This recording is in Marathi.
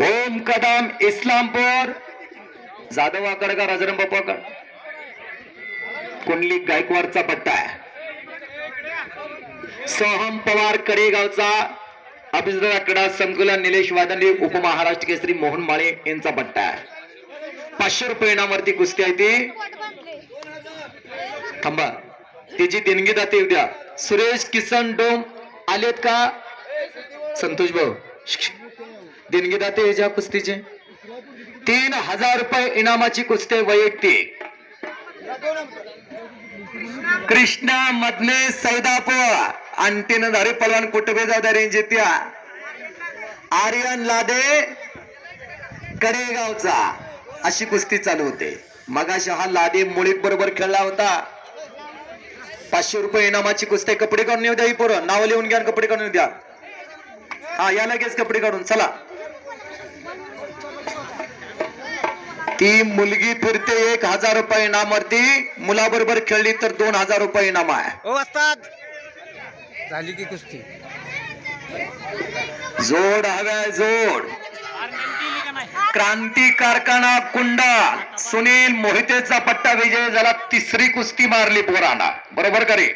ओम कदम इस्लामपूर. जाधव आकड का राजाराम बाप्पा कुंडली गायकवाडचा पट्टा आहे. सोहम पवार कडेगावचा अभिजित आकडा संकुलन निलेश वादंडी उपमहाराष्ट्र केसरी मोहन माळे यांचा पट्टा आहे. पाचशे रुपये इनामावरती कुस्ती आहे ती. थांबा. त्याची देणगी जाते उद्या. सुरेश किसन डोम आलेत का? संतोष भाऊ देणगी दाते याच्या कुस्तीचे. तीन हजार रुपये इनामाची कुस्ती आहे वैयक्तिक. कृष्णा मधने सैदापूर अंटीन धारे पलवान कुटुंबे जादारे जित्या. आर्यन लादे कडेगावचा. अशी कुस्ती चालू होते. मगाशी हा लादे मुळीक बरोबर खेळला होता. पाचशे रुपये इनामाची कुस्ती आहे. कपडे काढून येऊ द्या ही पोरं. नाव लिहून घ्या कपडे काढून येऊ द्या. हा या लगेच कपडे काढून चला. ती मुलगी फिरते एक हजार रुपये इनामावरती. मुलाबरोबर खेळली तर दोन हजार रुपये इनाम आहे. ओ वस्ताद झाली की कुस्ती. जोड हव्या जोड. क्रांती कारखाना कुंडा सुनील मोहितेचा पट्टा विजय झाला तिसरी कुस्ती मारली पोरांना. बरोबर करे